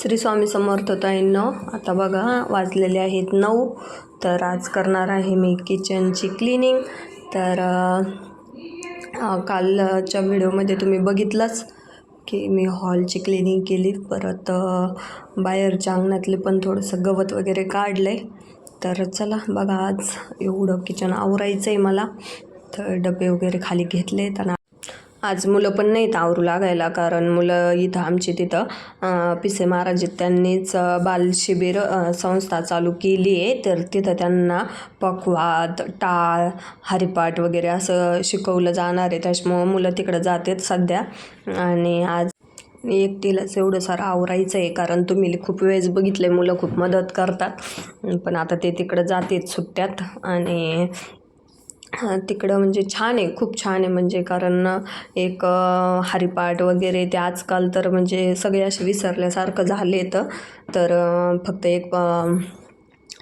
श्री स्वामी समर्थताईंनो आता बघा वाजलेले आहेत नऊ. तर आज करणार आहे मी किचनची क्लिनिंग. तर कालच्या व्हिडिओमध्ये तुम्ही बघितलंच की मी हॉलची क्लिनिंग केली. परत बाहेरच्या अंगणातले पण थोडंसं गवत वगैरे काढलं आहे तर चला बघा आज एवढं किचन आवरायचं आहे मला. तर डबे वगैरे खाली घेतले त्यांना आज मुलं पण नाहीत आवरू लागायला कारण मुलं इथं आमची तिथं पिसे महाराज त्यांनीच बालशिबिर संस्था चालू केली आहे. तर तिथं त्यांना पखवाद टाळ हरिपाठ वगैरे असं शिकवलं जाणार आहे. त्याच्यामुळं मुलं तिकडं जातात सध्या. आणि आज एकटीलाच एवढं सारं आवरायचं आहे कारण तुम्ही खूप वेळेस बघितले मुलं खूप मदत करतात. पण आता ते तिकडं जातात सुट्ट्यात. आणि तिकडं म्हणजे छान आहे खूप छान आहे. म्हणजे कारण एक हरिपाठ वगैरे ते आजकाल तर म्हणजे सगळे असे विसरल्यासारखं झाले तर तर फक्त एक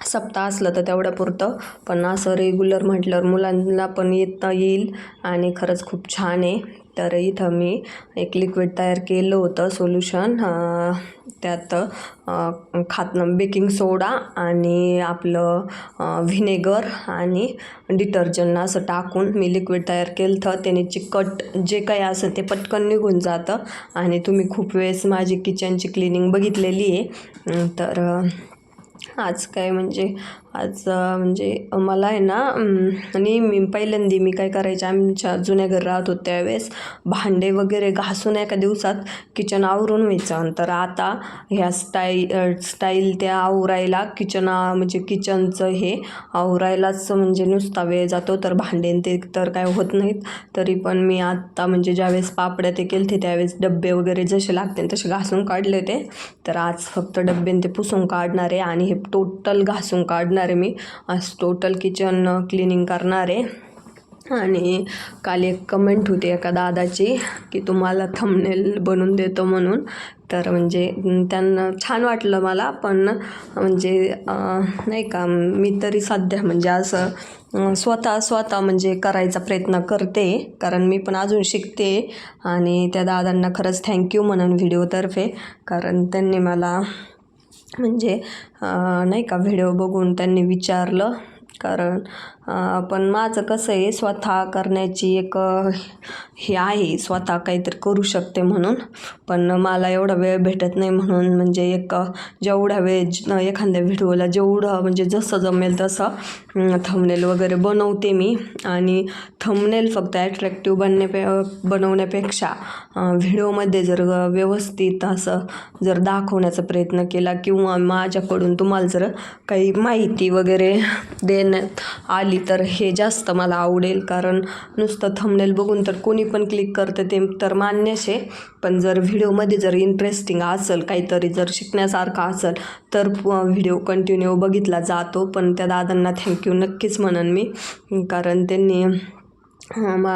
सप्ताह असलं तर तेवढ्या पुरतं. पण असं रेग्युलर म्हटल्यावर मुलांना पण येता येईल आणि खरंच खूप छान आहे. तर इथं मी एक लिक्विड तयार केलं होतं सोल्युशन त्यात खात बेकिंग सोडा आणि आपलं व्हिनेगर आणि डिटर्जंट असं टाकून मी लिक्विड तयार केलं होतं त्याने चिकट जे काही असं ते पटकन निघून जातं. आणि तुम्ही खूप वेळेस माझी किचनची क्लिनिंग बघितलेली आहे. तर आज काय म्हणजे आज म्हणजे मला आहे ना आणि मी पहिल्यांदा मी काय करायचे आमच्या जुन्या घर राहत होत त्यावेळेस भांडे वगैरे घासून एका दिवसात किचन आवरून व्हायचं. तर आता ह्या स्टाईल स्टाईल त्या आवरायला किचन म्हणजे किचनचं हे आवरायलाच म्हणजे नुसता वेळ जातो. तर भांडे ते तर काय होत नाहीत. तरी पण मी आत्ता म्हणजे ज्यावेळेस पापड्या ते केलते त्यावेळेस डब्बे वगैरे जसे लागते तसे घासून काढले होते. तर आज फक्त डब्बे ते पुसून काढणार आहे. आणि हे टोटल घासून काढणार आहे मी. आज टोटल किचन क्लिनिंग करणार आहे. आणि काल एक कमेंट होती एका दादाची की तुम्हाला थंबनेल बनवून देतो म्हणून. तर म्हणजे त्यांना छान वाटलं मला पण म्हणजे नाही का मी तरी सध्या म्हणजे असं स्वतः स्वतः म्हणजे करायचा प्रयत्न करते. कारण मी पण अजून शिकते आणि त्या दादांना खरंच थँक्यू म्हणून व्हिडिओतर्फे कारण त्यांनी मला म्हणजे नाही का व्हिडिओ बघून त्यांनी विचारलं. कारण पण माझं कसं आहे स्वतः करण्याची एक हे आहे स्वतः काहीतरी करू शकते म्हणून. पण मला एवढा वेळ भेटत नाही म्हणून म्हणजे एक जेवढा वेळ एखाद्या व्हिडिओला जेवढं म्हणजे जसं जमेल तसं थंबनेल वगैरे बनवते मी. आणि थंबनेल फक्त ॲट्रॅक्टिव्ह बनण्यापे बनवण्यापेक्षा व्हिडिओमध्ये जर व्यवस्थित असं जर दाखवण्याचा प्रयत्न केला किंवा माझ्याकडून तुम्हाला जर काही माहिती वगैरे करण्यात आली तर हे जास्त मला आवडेल कारण नुसतं थंबनेल बघून तर कोणी पण क्लिक करतं ते तर मान्यच आहे. पण जर व्हिडिओमध्ये जर इंटरेस्टिंग असेल काहीतरी जर शिकण्यासारखं असेल तर व्हिडिओ कंटिन्यू बघितला जातो. पण त्या दादांना थँक्यू नक्कीच म्हणन मी कारण त्यांनी मा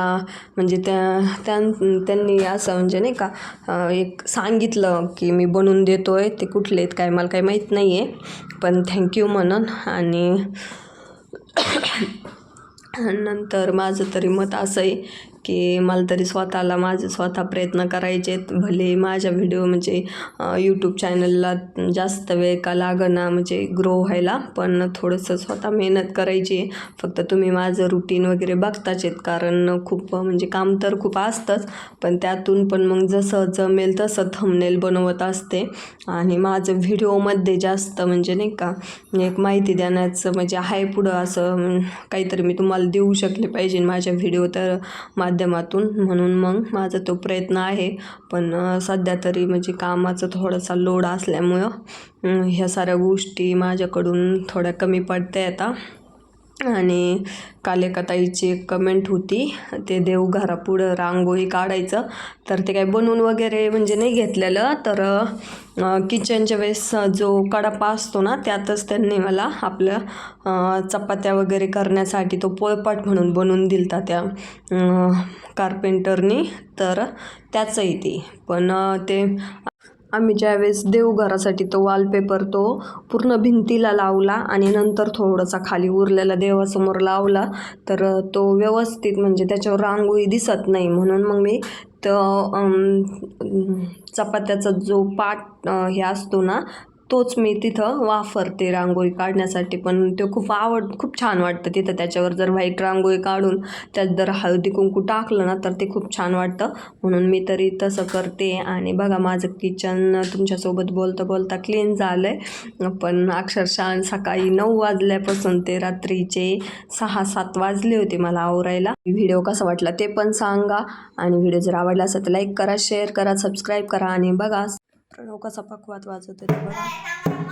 म्हणजे त्या त्यां त्यांनी असं म्हणजे नाही का एक सांगितलं की मी बनवून देतो आहे ते कुठले आहेत काय मला काही माहीत नाही आहे पण थँक्यू म्हणून आणि नंतर माझं तरी मत असं आहे की मला तरी स्वतःला माझे स्वतः प्रयत्न करायचे आहेत. भले माझ्या व्हिडिओ म्हणजे यूट्यूब चॅनलला जास्त वेळ का लागणं म्हणजे ग्रो व्हायला पण थोडंसं स्वतः मेहनत करायची आहे. फक्त तुम्ही माझं रुटीन वगैरे बघताच आहेत. कारण खूप म्हणजे काम तर खूप असतंच पण त्यातून पण मग जसं जमेल तसं थंबनेल बनवत असते. आणि माझं व्हिडिओमध्ये जास्त म्हणजे नाही का एक माहिती देण्याचं म्हणजे आहे पुढं असं काहीतरी मी तुम्हाला देऊ शकले पाहिजे. माझ्या व्हिडिओ तर माध्यमातून म्हणून मग माझा तो प्रयत्न आहे. पण सध्या तरी म्हणजे कामाचा थोडासा लोड असल्यामुळं ह्या साऱ्या गोष्टी माझ्याकडून थोड्या कमी पडत्या आता आणि काल एका ताईची एक कमेंट होती ते देवघरापुढं रांगोळी काढायचं. तर ते काय बनवून वगैरे म्हणजे नाही घेतलेलं तर किचनच्या वेळेस जो कडापा असतो ना त्यातच त्यांनी मला आपल्या चपात्या वगैरे करण्यासाठी तो पोळपाट म्हणून बनवून दिलता त्या कारपेंटरनी कार्पेंटरनी तर त्याचंही ती. पण ते आम्ही ज्यावेळेस देवघरासाठी तो वॉलपेपर तो पूर्ण भिंतीला लावला आणि नंतर थोडासा खाली उरलेला देवासमोर लावला तर तो व्यवस्थित म्हणजे त्याच्यावर रांगोळी दिसत नाही म्हणून मग मी तर चपात्याचा जो पाट हे असतो ना तोच मी तिथं वापरते रांगोळी काढण्यासाठी. पण तो खूप आवड खूप छान वाटतं तिथं. त्याच्यावर जर व्हाईट रांगोळी काढून त्यात जर हळदी कुंकू टाकलं ना तर ते खूप छान वाटतं. म्हणून मी तरी तसं करते. आणि बघा माझं किचन तुमच्यासोबत बोलता बोलता क्लीन झालं आहे पण अक्षरशः सकाळी नऊ वाजल्यापासून ते रात्रीचे सहा सात वाजले होते मला आवरायला. व्हिडिओ कसा वाटला ते पण सांगा. आणि व्हिडिओ जर आवडला असेल तर लाईक करा शेअर करा सबस्क्राईब करा. आणि बघा लोक कसा पकवात वाजवतो ते बघा.